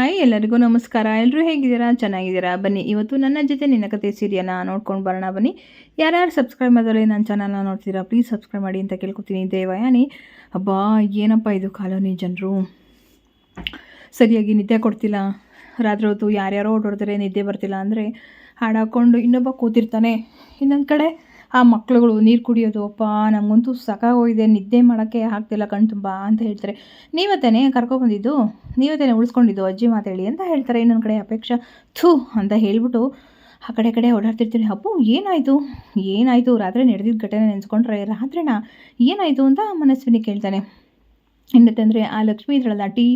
Hi, ಎಲ್ಲರಿಗೂ ನಮಸ್ಕಾರ. ಎಲ್ಲರೂ ಹೇಗಿದ್ದೀರಾ? ಚೆನ್ನಾಗಿದ್ದೀರಾ? ಬನ್ನಿ, ಇವತ್ತು ನನ್ನ ಜೊತೆ ನಿನ್ನ ಕತೆ ಸೀರಿಯಲ್ನ ನೋಡ್ಕೊಂಡು ಬರೋಣ ಬನ್ನಿ. ಯಾರ್ಯಾರು ಸಬ್ಸ್ಕ್ರೈಬ್ ಮಾಡಿದ್ರೆ ನನ್ನ ಚಾನಲ್ನ ನೋಡ್ತೀರಾ ಪ್ಲೀಸ್ ಸಬ್ಸ್ಕ್ರೈಬ್ ಮಾಡಿ ಅಂತ ಕೇಳ್ಕೊತೀನಿ. ದೇವಯಾನಿ. ಅಬ್ಬಾ, ಏನಪ್ಪ ಇದು ಕಾಲೋನಿ ಜನರು? ಸರಿಯಾಗಿ ನಿದ್ದೆ ಕೊಡ್ತಿಲ್ಲ. ರಾತ್ರಿ ಹೊತ್ತು ಯಾರ್ಯಾರೋ ಓಡಾಡ್ತಾರೆ, ನಿದ್ದೆ ಬರ್ತಿಲ್ಲ ಅಂದರೆ ಹಾಡಾಕೊಂಡು ಇನ್ನೊಬ್ಬ ಕೂತಿರ್ತಾನೆ. ಇನ್ನೊಂದು ಕಡೆ ಆ ಮಕ್ಳುಗಳು ನೀರು ಕುಡಿಯೋದು, ಅಪ್ಪ, ನಮಗಂತೂ ಸಾಕಾಗೋಗಿದೆ, ನಿದ್ದೆ ಮಾಡೋಕ್ಕೆ ಆಗ್ತಿಲ್ಲ ಕಣ್ ತುಂಬ ಅಂತ ಹೇಳ್ತಾರೆ. ನೀವತ್ತೇನೆ ಕರ್ಕೊಬಂದಿದ್ದು, ನೀವತ್ತೇನೆ ಉಳಿಸ್ಕೊಂಡಿದ್ದು ಅಜ್ಜಿ ಮಾತೇಳಿ ಅಂತ ಹೇಳ್ತಾರೆ. ಇನ್ನೊಂದು ಕಡೆ ಅಪೇಕ್ಷಾ, ಥೂ ಅಂತ ಹೇಳ್ಬಿಟ್ಟು ಆ ಕಡೆ ಕಡೆ ಓಡಾಡ್ತಿರ್ತೀನಿ ಅಪ್ಪು, ಏನಾಯಿತು? ಏನಾಯಿತು? ರಾತ್ರಿ ನಡೆದಿದ್ದ ಘಟನೆ ನೆನೆಸ್ಕೊಂಡ್ರೆ ರಾತ್ರಿನ? ಏನಾಯಿತು? ಅಂತ ಮನಸ್ವಿನಿ ಕೇಳ್ತಾನೆ. ಏನಂತಂದರೆ ಆ ಲಕ್ಷ್ಮಿ ಇದ್ರಲ್ಲ, ಟೀ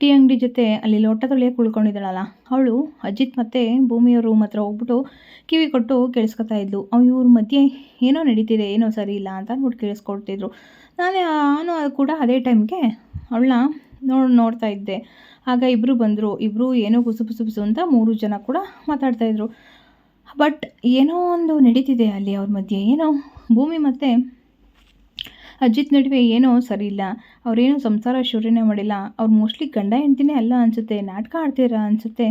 ಟೀ ಅಂಗಡಿ ಜೊತೆ ಅಲ್ಲಿ ಲೋಟ ತೊಳೆಯೋಕೆ ಉಳ್ಕೊಂಡಿದ್ದಾಳಲ್ಲ, ಅವಳು ಅಜಿತ್ ಮತ್ತು ಭೂಮಿಯ ರೂಮ್ ಹತ್ರ ಹೋಗ್ಬಿಟ್ಟು ಕಿವಿ ಕೊಟ್ಟು ಕೇಳಿಸ್ಕೊತಾ ಇದ್ಲು. ಅವ್ ಇವ್ರ ಮಧ್ಯೆ ಏನೋ ನಡೀತಿದೆ, ಏನೋ ಸರಿ ಇಲ್ಲ ಅಂತ ಅಂದ್ಬಿಟ್ಟು ಕೇಳಿಸ್ಕೊಡ್ತಿದ್ರು ನಾನೇ ನಾನು ಕೂಡ ಅದೇ ಟೈಮ್ಗೆ ಅವಳನ್ನ ನೋಡ್, ನೋಡ್ತಾ ಇದ್ದೆ. ಆಗ ಇಬ್ಬರು ಬಂದರು. ಇಬ್ಬರು ಏನೋ ಕುಸು ಪುಸು ಅಂತ ಮೂರು ಜನ ಕೂಡ ಮಾತಾಡ್ತಾಯಿದ್ರು ಬಟ್ ಏನೋ ಒಂದು ನಡೀತಿದೆ ಅಲ್ಲಿ ಅವ್ರ ಮಧ್ಯೆ. ಏನೋ ಭೂಮಿ ಮತ್ತು ಅಜಿತ್ ನಡುವೆ ಏನೋ ಸರಿ ಇಲ್ಲ ಅವ್ರೇನೋ ಸಂಸಾರ ಶುರುನೇ ಮಾಡಿಲ್ಲ. ಅವ್ರು ಮೋಸ್ಟ್ಲಿ ಗಂಡ ಹೆಂಡ್ತಿನೇ ಅಲ್ಲ ಅನಿಸುತ್ತೆ. ನಾಟಕ ಆಡ್ತೀರಾ ಅನಿಸುತ್ತೆ.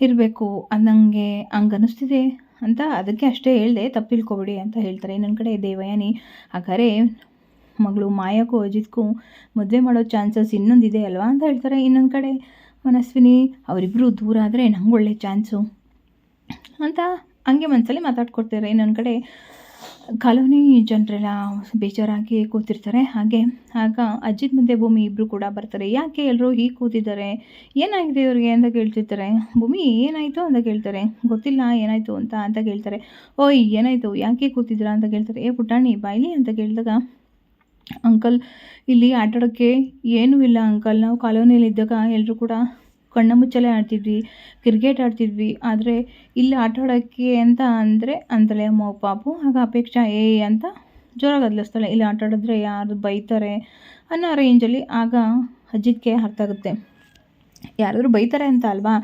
ಇರಬೇಕು. ಅನ್ನಂಗೆ ಹಂಗೆ ಅನ್ನಿಸ್ತಿದೆ ಅಂತ ಅದಕ್ಕೆ ಅಷ್ಟೇ ಹೇಳಿದೆ. ತಪ್ಪಿಲ್ಕೋಬೇಡಿ ಅಂತ ಹೇಳ್ತಾರೆ. ಇನ್ನೊಂದು ಕಡೆ ದೇವಯಾನಿ. ಹಾಗಾದ್ರೆ ಮಗಳು ಮಾಯಕ್ಕೂ ಅಜಿತ್ಗೂ ಮದುವೆ ಮಾಡೋ ಚಾನ್ಸಸ್ ಇನ್ನೊಂದಿದೆ ಅಲ್ವಾ ಅಂತ ಹೇಳ್ತಾರೆ ಇನ್ನೊಂದು ಕಡೆ. ಮನಸ್ವಿನಿ ಅವರಿಬ್ಬರು ದೂರ ಆದರೆ ನಂಗೆ ಒಳ್ಳೆ ಚಾನ್ಸು ಅಂತ ಹಂಗೆ ಮನಸ್ಸಲ್ಲಿ ಮಾತಾಡ್ಕೊಡ್ತಾರೆ ಇನ್ನೊಂದು ಕಡೆ ಕಾಲೋನಿ ಜನರೆಲ್ಲ ಬೇಜಾರಾಗಿ ಕೂತಿರ್ತಾರೆ. ಹಾಗೆ ಆಗ ಅಜ್ಜಿದ ಮುಂದೆ ಭೂಮಿ ಇಬ್ಬರು ಕೂಡ ಬರ್ತಾರೆ. ಯಾಕೆ ಎಲ್ಲರೂ ಹೀಗೆ ಕೂತಿದ್ದಾರೆ? ಏನಾಗಿದೆ ಇವ್ರಿಗೆ ಅಂತ ಕೇಳ್ತಿರ್ತಾರೆ. ಭೂಮಿ ಏನಾಯಿತು ಅಂತ ಕೇಳ್ತಾರೆ. ಗೊತ್ತಿಲ್ಲ ಏನಾಯಿತು ಅಂತ ಅಂತ ಕೇಳ್ತಾರೆ. ಓ ಏನಾಯಿತು? ಯಾಕೆ ಕೂತಿದ್ದೀರಾ ಅಂತ ಕೇಳ್ತಾರೆ. ಏ ಪುಟಾಣಿ ಬಾಯಿಲಿ ಅಂತ ಕೇಳಿದಾಗ ಅಂಕಲ್, ಇಲ್ಲಿ ಆಟಾಡೋಕ್ಕೆ ಏನೂ ಇಲ್ಲ ಅಂಕಲ್. ನಾವು ಕಾಲೋನಿಯಲ್ಲಿ ಇದ್ದಾಗ ಎಲ್ಲರೂ ಕೂಡ ಕಣ್ಣ ಮುಚ್ಚಲೆ ಆಡ್ತಿದ್ವಿ ಕ್ರಿಕೆಟ್ ಆಡ್ತಿದ್ವಿ. ಆದರೆ ಇಲ್ಲಿ ಆಟ ಆಡೋಕ್ಕೆ ಅಂತ ಅಂದರೆ ಅಂತಲೇ ಅಮ್ಮ ಪಾಪು, ಆಗ ಅಪೇಕ್ಷಾ, ಏ ಅಂತ ಜೋರಾಗಿ ಅದ್ಲಿಸ್ತಾಳೆ ಇಲ್ಲಿ ಆಟ ಆಡಿದ್ರೆ ಯಾರು ಬೈತಾರೆ ಅನ್ನೋ ರೇಂಜಲ್ಲಿ ಆಗ ಅಜಿತ್ಗೆ ಅರ್ಥ ಆಗುತ್ತೆ ಯಾರಾದರೂ ಬೈತಾರೆ ಅಂತ ಅಲ್ವಾ?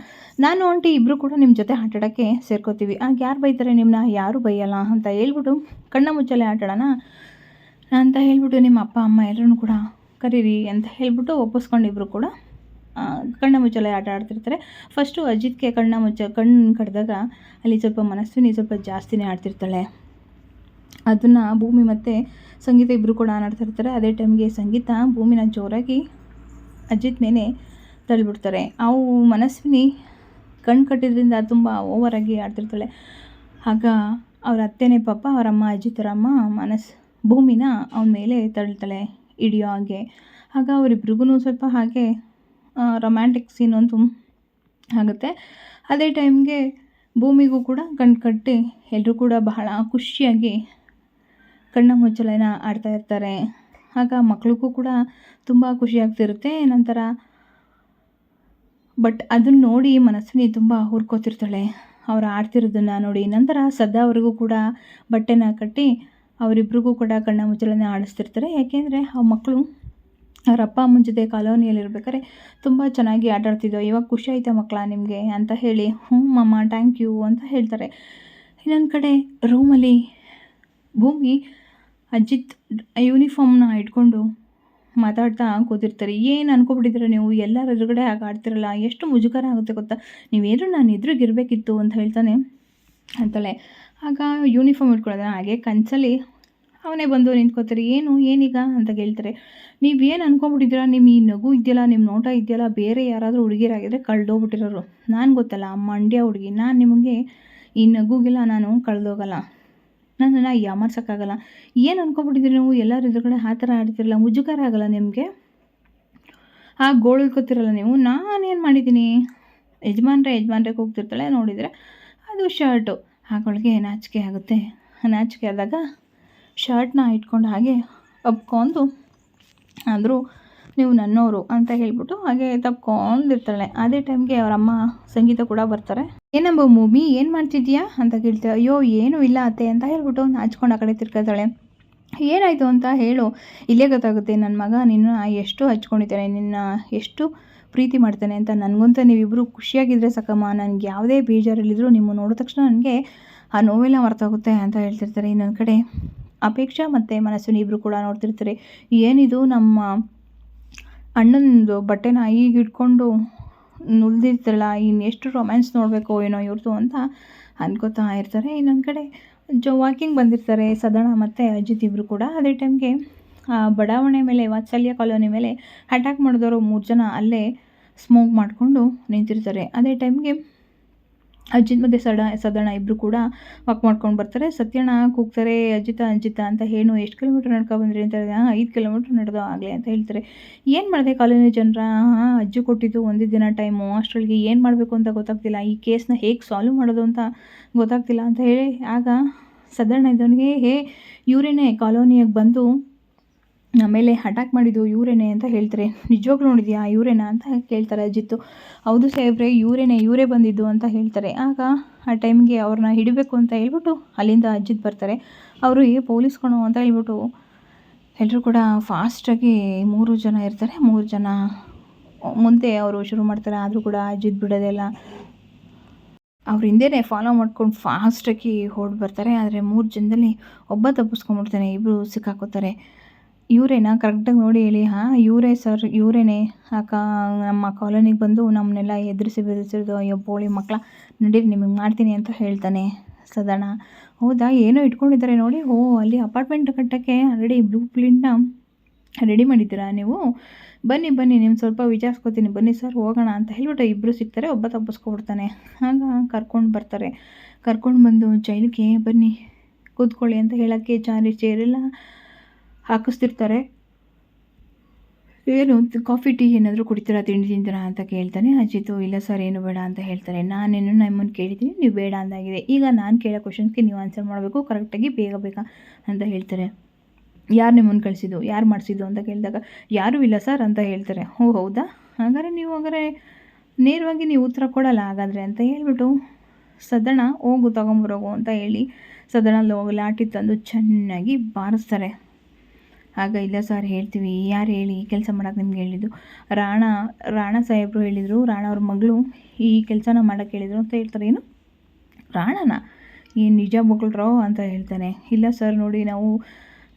ನಾನು ಆಂಟಿ ಇಬ್ಬರು ಕೂಡ ನಿಮ್ಮ ಜೊತೆ ಆಟಾಡೋಕ್ಕೆ ಸೇರ್ಕೋತೀವಿ. ಆಗ ಯಾರು ಬೈತಾರೆ ನಿಮ್ಮನ್ನ ಯಾರು ಬೈಯಲ್ಲ ಅಂತ ಹೇಳ್ಬಿಟ್ಟು ಕಣ್ಣ ಮುಚ್ಚಲೆ ಆಟಾಡೋಣ ಅಂತ ಹೇಳ್ಬಿಟ್ಟು ನಿಮ್ಮ ಅಪ್ಪ, ಅಮ್ಮ ಎಲ್ಲರೂ ಕೂಡ ಕರೀರಿ ಅಂತ ಹೇಳ್ಬಿಟ್ಟು ಒಪ್ಪಿಸ್ಕೊಂಡಿಬ್ರು ಕೂಡ ಕಣ್ಣ ಮುಚ್ಚಲೆ ಆಟ ಆಡ್ತಿರ್ತಾರೆ. ಫಸ್ಟು ಅಜಿತ್ಗೆ ಕಣ್ಣ ಮುಚ್ಚ, ಕಣ್ಣು ಕಡ್ದಾಗ ಅಲ್ಲಿ ಸ್ವಲ್ಪ ಮನಸ್ವಿನಿ ಸ್ವಲ್ಪ ಜಾಸ್ತಿನೇ ಆಡ್ತಿರ್ತಾಳೆ. ಅದನ್ನು ಭೂಮಿ ಮತ್ತು ಸಂಗೀತ ಇಬ್ಬರು ಕೂಡ ಆಡ್ತಿರ್ತಾರೆ ಅದೇ ಟೈಮ್ಗೆ ಸಂಗೀತ ಭೂಮಿನ ಜೋರಾಗಿ ಅಜಿತ್ ಮೇಲೆ ತಳ್ಳಿಬಿಡ್ತಾರೆ. ಅವು ಮನಸ್ವಿನಿ ಕಣ್ಣು ಕಟ್ಟಿದ್ರಿಂದ ತುಂಬ ಓವರಾಗಿ ಆಡ್ತಿರ್ತಾಳೆ. ಆಗ ಅವ್ರ ಅತ್ತೆನೇ ಪಾಪ ಅವರಮ್ಮ ಅಜಿತರಮ್ಮ ಮನಸ್, ಭೂಮಿನ ಅವನ ಮೇಲೆ ತಳ್ತಾಳೆ. ಹಿಡಿಯೋ ಹಾಗೆ. ಆಗ ಅವರಿಬ್ರಿಗೂ ಸ್ವಲ್ಪ ಹಾಗೆ ರೊಮ್ಯಾಂಟಿಕ್ ಸೀನ್ ಒಂದು ಆಗುತ್ತೆ. ಅದೇ ಟೈಮ್ಗೆ ಭೂಮಿಗೂ ಕೂಡ ಕಣ್ಣು ಕಟ್ಟಿ ಎಲ್ಲರೂ ಕೂಡ ಬಹಳ ಖುಷಿಯಾಗಿ ಕಣ್ಣ ಮುಚ್ಚಲೆನ ಆಡ್ತಾ ಇರ್ತಾರೆ. ಆಗ ಮಕ್ಳಿಗೂ ಕೂಡ ತುಂಬ ಖುಷಿಯಾಗ್ತಿರುತ್ತೆ ನಂತರ ಬಟ್ ಅದನ್ನು ನೋಡಿ ಮನಸ್ಸಿನಿ ತುಂಬ ಹುರ್ಕೋತಿರ್ತಾಳೆ. ಅವ್ರು ಆಡ್ತಿರೋದನ್ನು ನೋಡಿ. ನಂತರ ಸದಾ ಅವ್ರಿಗೂ ಕೂಡ ಬಟ್ಟೆನ ಕಟ್ಟಿ ಅವರಿಬ್ರಿಗೂ ಕೂಡ ಕಣ್ಣ ಮುಚ್ಚಳನ ಆಡಿಸ್ತಿರ್ತಾರೆ. ಯಾಕೆಂದರೆ ಆ ಮಕ್ಕಳು ಅವ್ರ ಅಪ್ಪ ಅಮ್ಮನ ಜೊತೆ ಕಾಲೋನಿಯಲ್ಲಿ ಇರ್ಬೇಕಾದ್ರೆ ತುಂಬ ಚೆನ್ನಾಗಿ ಆಟಾಡ್ತಿದ್ದೋ, ಇವಾಗ ಖುಷಿ ಆಯ್ತಾ ಮಕ್ಕಳ ನಿಮಗೆ ಅಂತ ಹೇಳಿ, ಹ್ಞೂ ಮಮ್ಮ ಟ್ಯಾಂಕ್ ಯು ಅಂತ ಹೇಳ್ತಾರೆ. ಇನ್ನೊಂದು ಕಡೆ ರೂಮಲ್ಲಿ ಭೂಮಿ ಅಜಿತ್ ಯೂನಿಫಾರ್ಮ್ನ ಇಟ್ಕೊಂಡು ಮಾತಾಡ್ತಾ ಕೂತಿರ್ತಾರೆ. ಏನು ಅನ್ಕೊಬಿಟ್ಟಿದ್ರೆ ನೀವು? ಎಲ್ಲರ ಎದುರುಗಡೆ ಆಗ ಆಡ್ತಿರಲ್ಲ, ಎಷ್ಟು ಮುಜುಗರ ಆಗುತ್ತೆ ಗೊತ್ತಾ? ನೀವೇನು ನಾನು ಎದುರಿಗಿರಬೇಕಿತ್ತು ಅಂತ ಹೇಳ್ತಾನೆ ಅಂತಲೇ ಆಗ ಯೂನಿಫಾರ್ಮ್ ಇಟ್ಕೊಳ್ಳೋದ ಹಾಗೆ ಕನ್ಸಲ್ಲಿ ಅವನೇ ಬಂದು ನಿಂತ್ಕೋತಾರೆ, ಏನು, ಏನೀಗ? ಅಂತ ಕೇಳ್ತಾರೆ. ನೀವು ಏನು ಅಂದ್ಕೊಂಬಿಟ್ಟಿದ್ದೀರಾ ನಿಮ್ಮ ಈ ನಗು ಇದೆಯಲ್ಲ ನಿಮ್ಮ ನೋಟ ಇದೆಯಲ್ಲ, ಬೇರೆ ಯಾರಾದರೂ ಹುಡುಗಿರಾಗಿದ್ರೆ ಕಳೆದೋಗ್ಬಿಟ್ಟಿರೋರು. ನಾನು ಗೊತ್ತಲ್ಲ ಮಂಡ್ಯ ಹುಡುಗಿ. ನಾನು ನಿಮಗೆ ಈ ನಗುಗೆಲ್ಲ ನಾನು ಕಳೆದೋಗಲ್ಲ. ನನ್ನನ್ನು ಯಾಮರ್ಸೋಕ್ಕಾಗಲ್ಲ. ಏನು ಅಂದ್ಕೊಂಬಿಟ್ಟಿದ್ರಿ ನೀವು? ಎಲ್ಲರ ಎದುರುಗಡೆ ಆ ಥರ ಆಡ್ತಿರಲ್ಲ, ಮುಜುಗಾರ ಆಗಲ್ಲ ನಿಮಗೆ? ಆ ಗೋಳು ಇಟ್ಕೋತಿರಲ್ಲ ನೀವು? ನಾನೇನು ಮಾಡಿದ್ದೀನಿ? ಯಜಮಾನ್ರೆ ಯಜಮಾನ್ರೆ ಹೋಗ್ತಿರ್ತಾಳೆ ನೋಡಿದರೆ ಅದು ಶರ್ಟು. ಆಗಳಿಗೆ ನಾಚಿಕೆ ಆಗುತ್ತೆ. ನಾಚಿಕೆ ಆದಾಗ ಶರ್ಟ್ನ ಇಟ್ಕೊಂಡು ಹಾಗೆ ಅಪ್ಕೊಂಡು ಆದರೂ ನೀವು ನನ್ನೋರು ಅಂತ ಹೇಳ್ಬಿಟ್ಟು ಹಾಗೆ ತಪ್ಕೊಂಡಿರ್ತಾಳೆ. ಅದೇ ಟೈಮ್ಗೆ ಅವರಮ್ಮ ಸಂಗೀತ ಕೂಡ ಬರ್ತಾರೆ. ಏನಂಬ ಮೂಮಿ, ಏನು ಮಾಡ್ತಿದ್ಯಾ ಅಂತ ಕೇಳ್ತಾಳೆ ಅಯ್ಯೋ, ಏನೂ ಇಲ್ಲ ಅತ್ತೆ ಅಂತ ಹೇಳ್ಬಿಟ್ಟು ನಾಚ್ಕೊಂಡು ಆ ಕಡೆ ತಿರ್ಕೊಳ್ತಾಳೆ ಏನಾಯಿತು ಅಂತ ಹೇಳು. ಇಲ್ಲೇ ಗೊತ್ತಾಗುತ್ತೆ. ನನ್ನ ಮಗ ನಿನ್ನ ಎಷ್ಟು ಹಚ್ಕೊಂಡಿದ್ದಾನೆ, ನಿನ್ನ ಎಷ್ಟು ಪ್ರೀತಿ ಮಾಡ್ತಾನೆ ಅಂತ ನನಗಂತ ನೀವಿಬ್ಬರು ಖುಷಿಯಾಗಿದ್ದರೆ ಸಾಕಮ್ಮ. ನನಗೆ ಯಾವುದೇ ಬೇಜಾರಲ್ಲಿದ್ದರೂ ನಿಮ್ಮ ನೋಡಿದ ತಕ್ಷಣ ನನಗೆ ಆ ನೋವೆಲ್ಲ ಮರ್ತಾಗುತ್ತೆ ಅಂತ ಹೇಳ್ತಿರ್ತಾರೆ ಇನ್ನೊಂದು ಕಡೆ. ಅಪೇಕ್ಷಾ ಮತ್ತು ಮನಸ್ಸು ಇಬ್ಬರು ಕೂಡ ನೋಡ್ತಿರ್ತಾರೆ. ಏನಿದು ನಮ್ಮ ಅಣ್ಣನದು ಬಟ್ಟೆನ ಈಗ ಇಟ್ಕೊಂಡು ನುಲ್ದಿರ್ತಾರಲ್ಲ ಇನ್ನು ಎಷ್ಟು ರೊಮ್ಯಾನ್ಸ್ ನೋಡಬೇಕು ಏನೋ ಇವ್ರದ್ದು ಅಂತ ಅನ್ಕೋತಾ ಇರ್ತಾರೆ. ಇನ್ನೊಂದು ಕಡೆ ಜೊ ವಾಕಿಂಗ್ ಬಂದಿರ್ತಾರೆ, ಸದಣ ಮತ್ತು ಅಜಿತ್ ಇಬ್ಬರು ಕೂಡ. ಅದೇ ಟೈಮ್ಗೆ ಬಡಾವಣೆ ಮೇಲೆ, ವಾತ್ಸಲ್ಯ ಕಾಲೋನಿ ಮೇಲೆ ಅಟ್ಯಾಕ್ ಮಾಡಿದವರು ಮೂರು ಜನ ಅಲ್ಲೇ ಸ್ಮೋಕ್ ಮಾಡಿಕೊಂಡು ನಿಂತಿರ್ತಾರೆ. ಅದೇ ಟೈಮ್ಗೆ ಅಜಿತ್ ಮತ್ತು ಸಡ, ಸದಣ ಇಬ್ಬರು ಕೂಡ ವಾಕ್ ಮಾಡ್ಕೊಂಡು ಬರ್ತಾರೆ. ಸತ್ಯಣ್ಣ ಕೂಗ್ತಾರೆ, ಅಜಿತ, ಅಂಜಿತ ಅಂತ ಹೇಳು, ಎಷ್ಟು ಕಿಲೋಮೀಟ್ರ್ ನಡ್ಕೊ ಬಂದ್ರಿ? ಅಂತ ಹಾಂ, ಐದು ಕಿಲೋಮೀಟ್ರ್ ನಡೆದೋ ಆಗಲಿ ಅಂತ ಹೇಳ್ತಾರೆ. ಏನು ಮಾಡಿದೆ ಕಾಲೋನಿ ಜನರ? ಅಜ್ಜಿ ಕೊಟ್ಟಿದ್ದು ಒಂದು ದಿನ ಟೈಮು ಅಷ್ಟರೊಳಗೆ ಏನು ಮಾಡಬೇಕು ಅಂತ ಗೊತ್ತಾಗ್ತಿಲ್ಲ. ಈ ಕೇಸ್ನ ಹೇಗೆ ಸಾಲ್ವ್ ಮಾಡೋದು ಅಂತ ಗೊತ್ತಾಗ್ತಿಲ್ಲ ಅಂತ ಹೇಳಿ, ಆಗ ಸದಣ್ಣ ಇದ್ದವನಿಗೆ, ಹೇ ಇವರೇನೆ ಕಾಲೋನಿಯಾಗೆ ಬಂದು ಆಮೇಲೆ ಅಟ್ಯಾಕ್ ಮಾಡಿದ್ದು ಇವರೇನೆ ಅಂತ ಹೇಳ್ತಾರೆ. ನಿಜವಾಗ್ಲೂ ನೋಡಿದ್ಯಾ? ಇವರೇನಾ ಅಂತ ಕೇಳ್ತಾರೆ ಅಜಿತ್ತು. ಹೌದು ಸಾಹೇಬ್ರೆ ಇವರೇನೆ ಇವರೇ ಬಂದಿದ್ದು ಅಂತ ಹೇಳ್ತಾರೆ. ಆಗ ಆ ಟೈಮ್ಗೆ ಅವ್ರನ್ನ ಹಿಡಿಬೇಕು ಅಂತ ಹೇಳ್ಬಿಟ್ಟು ಅಲ್ಲಿಂದ ಅಜ್ಜಿತ್ ಬರ್ತಾರೆ. ಅವರು, ಏ, ಪೊಲೀಸ್ ಕಣೋ ಅಂತ ಹೇಳ್ಬಿಟ್ಟು ಎಲ್ಲರೂ ಕೂಡ ಫಾಸ್ಟಾಗಿ ಮೂರು ಜನ ಇರ್ತಾರೆ. ಮೂರು ಜನ ಮುಂದೆ ಅವರು ಶುರು ಮಾಡ್ತಾರೆ. ಆದರೂ ಕೂಡ ಅಜಿತ್ ಬಿಡೋದೆಲ್ಲ ಅವ್ರ ಹಿಂದೆನೇ ಫಾಲೋ ಮಾಡ್ಕೊಂಡು ಫಾಸ್ಟಾಗಿ ಓಡಿ ಬರ್ತಾರೆ. ಆದರೆ ಮೂರು ಜನದಲ್ಲಿ ಒಬ್ಬ ತಪ್ಪಿಸ್ಕೊಂಡ್ಬಿಡ್ತಾನೆ. ಇಬ್ಬರು ಸಿಕ್ಕಾಕೋತಾರೆ ಇವರೇನಾ? ಕರೆಕ್ಟಾಗಿ ನೋಡಿ ಹೇಳಿ, ಹಾಂ? ಇವರೇ ಸರ್ ಇವರೇನೆ? ಅಕ್ಕ, ನಮ್ಮ ಕಾಲೋನಿಗೆ ಬಂದು ನಮ್ಮನ್ನೆಲ್ಲ ಎದುರಿಸಿ ಬೆದರಿಸಿರೋದು, ಅಯ್ಯೋ, ಬೋಳಿ ಮಕ್ಕಳ ನಡೀರಿ, ನಿಮಗೆ ಮಾಡ್ತೀನಿ ಅಂತ ಹೇಳ್ತಾನೆ ಸದಣ. ಹೌದಾ? ಏನೋ ಇಟ್ಕೊಂಡಿದ್ದಾರೆ ನೋಡಿ. ಓ, ಅಲ್ಲಿ ಅಪಾರ್ಟ್ಮೆಂಟ್ ಕಟ್ಟೋಕ್ಕೆ ಆಲ್ರೆಡಿ ಬ್ಲೂ ಪ್ರಿಂಟ್ನ ರೆಡಿ ಮಾಡಿದ್ದೀರಾ ನೀವು? ಬನ್ನಿ ಬನ್ನಿ ನಿಮ್ಮ ಸ್ವಲ್ಪ ವಿಚಾರಿಸ್ಕೋತೀನಿ. ಬನ್ನಿ ಸರ್ ಹೋಗೋಣ ಅಂತ ಹೇಳ್ಬಿಟ್ಟು ಇಬ್ಬರು ಸಿಗ್ತಾರೆ, ಒಬ್ಬ ತಪ್ಪಿಸ್ಕೊಬಿಡ್ತಾನೆ. ಆಗ ಕರ್ಕೊಂಡು ಬರ್ತಾರೆ. ಕರ್ಕೊಂಡು ಬಂದು ಜೈಲಿಗೆ ಬನ್ನಿ, ಕೂತ್ಕೊಳ್ಳಿ ಅಂತ ಹೇಳೋಕ್ಕೆ ಚಾರಿ ಚೇರೆಲ್ಲ ಹಾಕಿಸ್ತಿರ್ತಾರೆ. ಏನು ಕಾಫಿ ಟೀ ಏನಾದರೂ ಕುಡಿತೀರಾ, ತಿಂಡಿ ತಿಂತೀರಾ ಅಂತ ಕೇಳ್ತಾನೆ ಅಜಿತು, ಇಲ್ಲ ಸರ್ ಏನು ಬೇಡ ಅಂತ ಹೇಳ್ತಾರೆ. ನಾನೇನು ನಮ್ಮನ್ನು ಕೇಳಿದ್ದೀನಿ, ನೀವು ಬೇಡ ಅಂದಾಗಿದೆ. ಈಗ ನಾನು ಕೇಳೋ ಕ್ವಶನ್ಸ್ಗೆ ನೀವು ಆನ್ಸರ್ ಮಾಡಬೇಕು ಕರೆಕ್ಟಾಗಿ ಬೇಗ ಬೇಗ ಅಂತ ಹೇಳ್ತಾರೆ. ಯಾರು ನಿಮ್ಮನ್ನು ಕಳಿಸಿದ್ದು, ಯಾರು ಮಾಡಿಸಿದ್ದು ಅಂತ ಕೇಳಿದಾಗ, ಯಾರೂ ಇಲ್ಲ ಸರ್ ಅಂತ ಹೇಳ್ತಾರೆ. ಓ, ಹೌದಾ? ಹಾಗಾದ್ರೆ ನೀವು ಹಾಗಾದ್ರೆ ನೇರವಾಗಿ ನೀವು ಉತ್ತರ ಕೊಡಲ್ಲ ಹಾಗಾದರೆ ಅಂತ ಹೇಳ್ಬಿಟ್ಟು ಸದಣ ಹೋಗು, ತಗೊಂಬರೋಗು ಅಂತ ಹೇಳಿ ಸದಣ ಲಾಟಿ ತಂದು ಚೆನ್ನಾಗಿ ಬಾರಿಸ್ತಾರೆ. ಆಗ ಇಲ್ಲ ಸರ್, ಹೇಳ್ತೀವಿ. ಯಾರು ಹೇಳಿ ಕೆಲಸ ಮಾಡೋಕೆ ನಿಮ್ಗೆ ಹೇಳಿದ್ದು? ರಾಣ ರಾಣ ಸಾಹೇಬರು ಹೇಳಿದರು, ರಾಣ ಅವ್ರ ಮಗಳು ಈ ಕೆಲಸನ ಮಾಡೋಕ್ಕೆ ಹೇಳಿದರು ಅಂತ ಹೇಳ್ತಾರೆ. ಏನು? ರಾಣನ? ಏನು ನಿಜ ಮಗಳ್ರೋ ಅಂತ ಹೇಳ್ತಾನೆ. ಇಲ್ಲ ಸರ್, ನೋಡಿ ನಾವು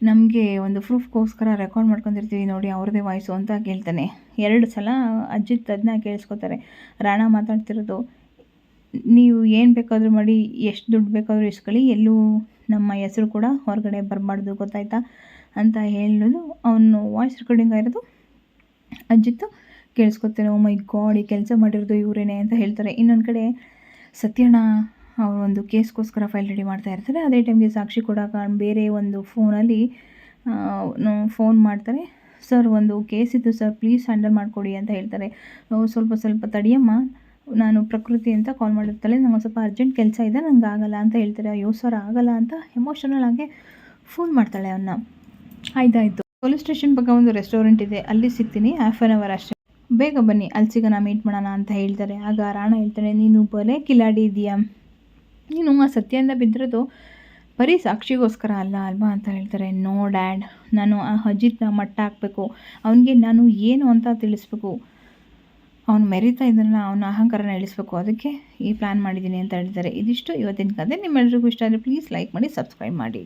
ನಮಗೆ ಒಂದು ಪ್ರೂಫ್ಗೋಸ್ಕರ ರೆಕಾರ್ಡ್ ಮಾಡ್ಕೊಂಡಿರ್ತೀವಿ ನೋಡಿ ಅವ್ರದ್ದೇ ವಾಯ್ಸು ಅಂತ ಕೇಳ್ತಾನೆ. ಎರಡು ಸಲ ಅಜ್ಜಿ ಅದನ್ನ ಕೇಳಿಸ್ಕೊತಾರೆ. ರಾಣ ಮಾತಾಡ್ತಿರೋದು, ನೀವು ಏನು ಬೇಕಾದರೂ ಮಾಡಿ, ಎಷ್ಟು ದುಡ್ಡು ಬೇಕಾದರೂ ಇಸ್ಕೊಳ್ಳಿ. ಎಲ್ಲೂ ನಮ್ಮ ಹೆಸರು ಕೂಡ ಹೊರಗಡೆ ಬರಬಾರ್ದು. ಗೊತ್ತಾಯ್ತಾ? ಅಂತ ಹೇಳೋದು ಅವನು ವಾಯ್ಸ್ ರೆಕಾರ್ಡಿಂಗ್ ಆಗಿರೋದು ಅಜ್ಜಿತ್ತು ಕೇಳಿಸ್ಕೊತಾರೆ ಓ ಮೈ ಗಾಡ್ ಈ ಕೆಲಸ ಮಾಡಿರೋದು ಇವರೇನೆ ಅಂತ ಹೇಳ್ತಾರೆ. ಇನ್ನೊಂದು ಕಡೆ ಸತ್ಯಣ್ಣ ಅವರು ಒಂದು ಕೇಸ್ಗೋಸ್ಕರ ಫೈಲ್ ರೆಡಿ ಮಾಡ್ತಾ ಇರ್ತಾರೆ. ಅದೇ ಟೈಮ್ಗೆ ಸಾಕ್ಷಿ ಕೊಡೋಕೆ ಬೇರೆ ಒಂದು ಫೋನಲ್ಲಿ ಫೋನ್ ಮಾಡ್ತಾರೆ. ಸರ್ ಒಂದು ಕೇಸ್ ಇತ್ತು ಸರ್ ಪ್ಲೀಸ್ ಹ್ಯಾಂಡಲ್ ಮಾಡಿಕೊಡಿ ಅಂತ ಹೇಳ್ತಾರೆ. ಸ್ವಲ್ಪ ಸ್ವಲ್ಪ ತಡಿಯಮ್ಮ. ನಾನು ಪ್ರಕೃತಿ ಅಂತ ಕಾಲ್ ಮಾಡಿರ್ತಾಳೆ. ನಂಗೆ ಸ್ವಲ್ಪ ಅರ್ಜೆಂಟ್ ಕೆಲಸ ಇದೆ, ನಂಗೆ ಆಗಲ್ಲ ಅಂತ ಹೇಳ್ತಾರೆ. ಅಯ್ಯೋ ಸರ್ ಆಗಲ್ಲ ಅಂತ ಎಮೋಷನಲ್ ಆಗಿ ಫೋನ್ ಮಾಡ್ತಾಳೆ ಅವನ್ನ ಆಯ್ತಾಯಿತು ಪೊಲೀಸ್ ಸ್ಟೇಷನ್ ಪಕ್ಕ ಒಂದು ರೆಸ್ಟೋರೆಂಟ್ ಇದೆ. ಅಲ್ಲಿ ಸಿಗ್ತೀನಿ. ಹಾಫ್ ಆನ್ ಅವರ್ ಅಷ್ಟೇ. ಬೇಗ ಬನ್ನಿ. ಅಲ್ಲಿ ಸಿಗೋಣ ಮೀಟ್ ಮಾಡೋಣ ಅಂತ ಹೇಳ್ತಾರೆ. ಆಗ ರಾಣ ಹೇಳ್ತಾನೆ, ನೀನು ಬರೇ ಕಿಲಾಡಿ ಇದೆಯಾ ನೀನು ಆ ಸತ್ಯದಿಂದ ಬಿದ್ದಿರೋದು ಬರೀ ಸಾಕ್ಷಿಗೋಸ್ಕರ ಅಲ್ಲ ಅಲ್ವಾ? ಅಂತ ಹೇಳ್ತಾರೆ. No dad. ನಾನು ಆ ಅಜಿತ್ನ ಮಟ್ಟ ಹಾಕಬೇಕು. ಅವನಿಗೆ ನಾನು ಏನು ಅಂತ ತಿಳಿಸ್ಬೇಕು. ಅವ್ನು ಮೆರಿತಾ ಇದ್ದಾನಲ್ಲ, ಅವನ ಅಹಂಕಾರನ ಇಳಿಸ್ಬೇಕು. ಅದಕ್ಕೆ ಈ ಪ್ಲ್ಯಾನ್ ಮಾಡಿದ್ದೀನಿ ಅಂತ ಹೇಳ್ತಾರೆ. ಇದಿಷ್ಟು ಇವತ್ತಿನ ಕತೆ. ನಿಮ್ಮೆಲ್ಲರಿಗೂ ಇಷ್ಟ ಆದರೆ ಪ್ಲೀಸ್ ಲೈಕ್ ಮಾಡಿ ಸಬ್ಸ್ಕ್ರೈಬ್ ಮಾಡಿ.